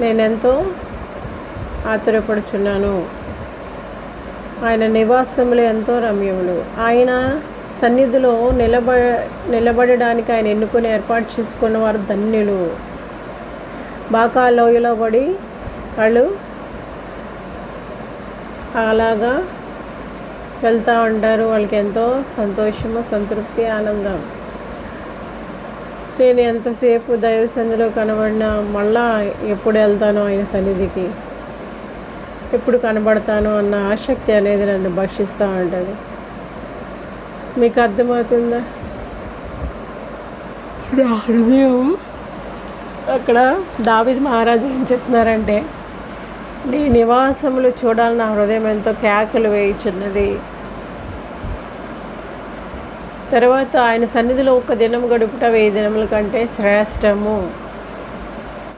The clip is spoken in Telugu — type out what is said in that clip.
నేనెంతో ఆశ్చర్యపడుచున్నాను ఆయన నివాసములు ఎంతో రమ్యములు. ఆయన సన్నిధిలో నిలబ నిలబడడానికి ఆయన ఎన్నుకొని ఏర్పాటు చేసుకున్న వారు ధన్యులు. బాకా లోయలో పడి వాళ్ళు అలాగా వెళ్తూ ఉంటారు. వాళ్ళకి ఎంతో సంతోషము సంతృప్తి ఆనందం. నేను ఎంతసేపు దైవ సన్నిధిలో కనబడినా మళ్ళా ఎప్పుడు వెళ్తాను ఆయన సన్నిధికి ఎప్పుడు కనబడతాను అన్న ఆసక్తి అనేది నన్ను భక్షిస్తూ ఉంటుంది. మీకు అర్థమవుతుందా? నా హృదయం అక్కడ దావిద్ మహారాజు ఏం చెప్తున్నారంటే నీ నివాసములు చూడాలని నా హృదయం ఎంతో కేకలు వేయుచున్నది. తర్వాత ఆయన సన్నిధిలో ఒక దినం గడుపుట వెయ్యి దినముల కంటే శ్రేష్టము.